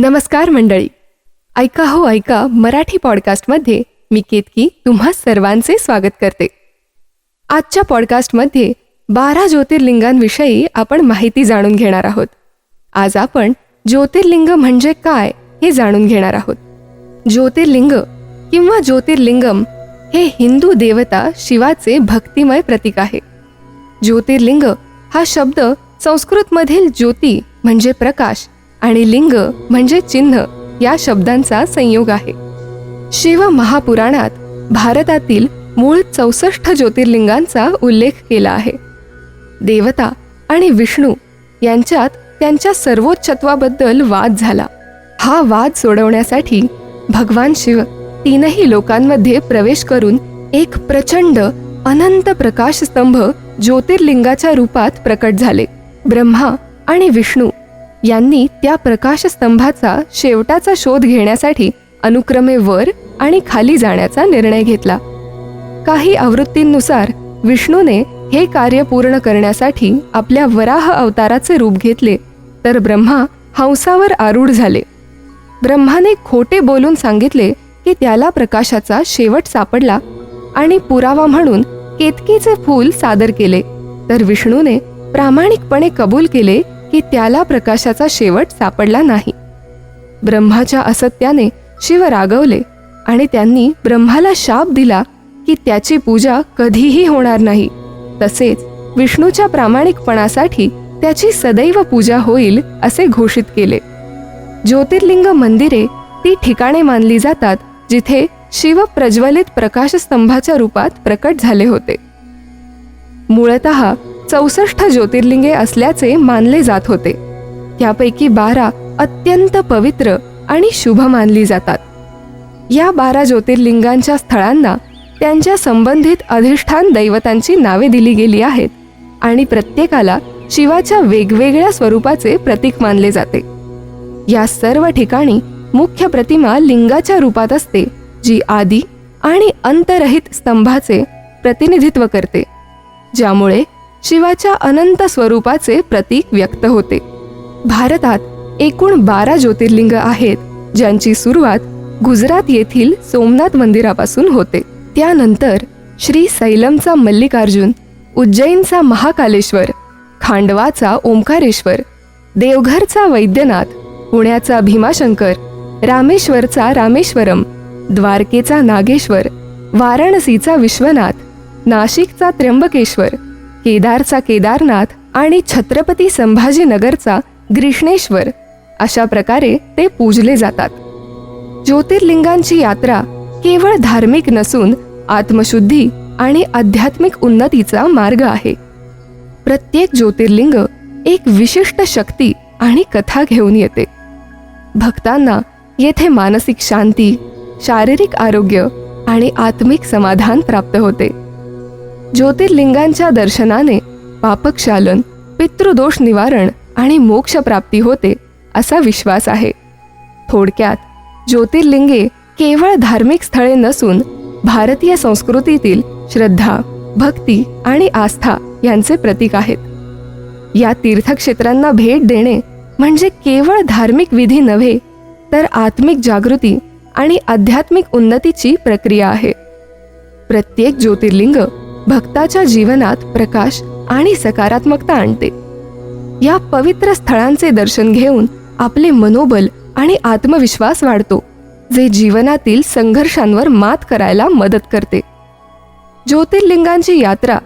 नमस्कार मंडळी. ऐका हो ऐका मराठी पॉडकास्टमध्ये मी केतकी तुम्हा सर्वांचे स्वागत करते. आजच्या पॉडकास्टमध्ये बारा ज्योतिर्लिंगांविषयी आपण माहिती जाणून घेणार आहोत. आज आपण ज्योतिर्लिंग म्हणजे काय हे जाणून घेणार आहोत. ज्योतिर्लिंग किंवा ज्योतिर्लिंगम हे हिंदू देवता शिवाचे भक्तिमय प्रतीक आहे. ज्योतिर्लिंग हा शब्द संस्कृतमधील ज्योती म्हणजे प्रकाश आणि लिंग म्हणजे चिन्ह या शब्दांचा संयोग आहे. शिव महापुराणात भारतातील मूळ चौसष्ट ज्योतिर्लिंगांचा उल्लेख केला आहे. देवता आणि विष्णू यांच्यात त्यांच्या सर्वोच्चत्वाबद्दल वाद झाला. हा वाद सोडवण्यासाठी भगवान शिव तीनही लोकांमध्ये प्रवेश करून एक प्रचंड अनंत प्रकाशस्तंभ ज्योतिर्लिंगाच्या रूपात प्रकट झाले. ब्रह्मा आणि विष्णू यांनी त्या प्रकाशस्तंभाचा शेवटाचा शोध घेण्यासाठी अनुक्रमे वर आणि खाली जाण्याचा निर्णय घेतला. काही आवृत्तींनुसार विष्णूने हे कार्य पूर्ण करण्यासाठी आपल्या वराह अवताराचे रूप घेतले तर ब्रह्मा हंसावर आरूढ झाले. ब्रह्माने खोटे बोलून सांगितले की त्याला प्रकाशाचा शेवट सापडला आणि पुरावा म्हणून केतकीचे फूल सादर केले तर विष्णूने प्रामाणिकपणे कबूल केले की त्याला प्रकाशाचा शेवट सापडला नाही. ब्रह्माच्या असत्याने शिव रागवले आणि त्यांनी ब्रह्माला शाप दिला की त्याची पूजा कधीही होणार नाही. तसेच विष्णूच्या प्रामाणिकपणासाठी त्याची सदैव पूजा होईल असे घोषित केले. ज्योतिर्लिंग मंदिरे ती ठिकाणे मानली जातात जिथे शिव प्रज्वलित प्रकाशस्तंभाच्या रूपात प्रकट झाले होते. मूळत चौसष्ट ज्योतिर्लिंगे असल्याचे मानले जात होते. त्यापैकी बारा अत्यंत पवित्र आणि शुभ मानली जातात. या बारा ज्योतिर्लिंगांच्या स्थळांना त्यांच्या संबंधित अधिष्ठान दैवतांची नावे दिली गेली आहेत आणि प्रत्येकाला शिवाच्या वेगवेगळ्या स्वरूपाचे प्रतीक मानले जाते. या सर्व ठिकाणी मुख्य प्रतिमा लिंगाच्या रूपात असते जी आदी आणि अंतरहित स्तंभाचे प्रतिनिधित्व करते ज्यामुळे शिवाच्या अनंत स्वरूपाचे प्रतीक व्यक्त होते. भारतात एकूण बारा ज्योतिर्लिंग आहेत ज्यांची सुरुवात गुजरात येथील सोमनाथ मंदिरापासून होते. त्यानंतर श्री सैलमचा मल्लिकार्जुन उज्जैनचा महाकालेश्वर खांडवाचा ओंकारेश्वर देवघरचा वैद्यनाथ पुण्याचा भीमाशंकर रामेश्वरचा रामेश्वरम द्वारकेचा नागेश्वर वाराणसीचा विश्वनाथ नाशिकचा त्र्यंबकेश्वर केदारचा केदारनाथ आणि छत्रपती संभाजीनगरचा ग्रीष्णेश्वर अशा प्रकारे ते पूजले जातात. ज्योतिर्लिंगांची यात्रा केवळ धार्मिक नसून आत्मशुद्धी आणि आध्यात्मिक उन्नतीचा मार्ग आहे. प्रत्येक ज्योतिर्लिंग एक विशिष्ट शक्ती आणि कथा घेऊन येते. भक्तांना येथे मानसिक शांती शारीरिक आरोग्य आणि आत्मिक समाधान प्राप्त होते. ज्योतिर्लिंगांच्या दर्शनाने पापक्षालन पितृदोष निवारण आणि मोक्ष प्राप्ती होते असा विश्वास आहे. थोडक्यात ज्योतिर्लिंगे केवळ धार्मिक स्थळे नसून भारतीय संस्कृतीतील श्रद्धा भक्ती आणि आस्था यांचे प्रतीक आहेत. या तीर्थक्षेत्रांना भेट देणे म्हणजे केवळ धार्मिक विधी नव्हे तर आत्मिक जागृती आणि आध्यात्मिक उन्नतीची प्रक्रिया आहे. प्रत्येक ज्योतिर्लिंग भक्ताच्या जीवनात प्रकाश आणि सकारात्मकता आणते. या पवित्र स्थळांचे दर्शन घेऊन आपले मनोबल आणि आत्मविश्वास वाढतो जे जीवनातील संघर्षांवर मात करायला मदत करते. ज्योतिर्लिंगांची यात्रा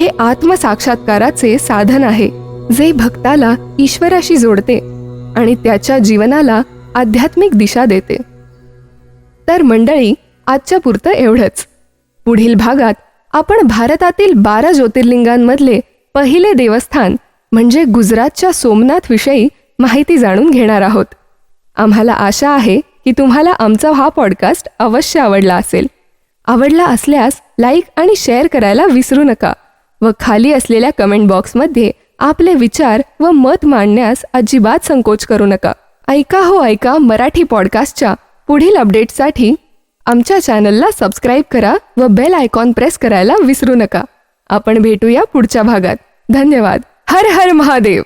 हे आत्मसाक्षात्काराचे साधन आहे जे भक्ताला ईश्वराशी जोडते आणि त्याच्या जीवनाला आध्यात्मिक दिशा देते. तर मंडळी आजच्या पुरतं एवढंच. पुढील भागात आपण भारतातील बारा ज्योतिर्लिंगांमधले पहिले देवस्थान म्हणजे गुजरातच्या सोमनाथविषयी माहिती जाणून घेणार आहोत. आम्हाला आशा आहे की तुम्हाला आमचा हा पॉडकास्ट अवश्य आवडला असेल. आवडला असल्यास लाईक आणि शेअर करायला विसरू नका व खाली असलेल्या कमेंट बॉक्समध्ये आपले विचार व मत मांडण्यास अजिबात संकोच करू नका. ऐका हो ऐका मराठी पॉडकास्टच्या पुढील अपडेटसाठी आमच्या चॅनलला सबस्क्राईब करा व बेल आयकॉन प्रेस करायला विसरू नका. आपण भेटूया पुढच्या भागात. धन्यवाद. हर हर महादेव.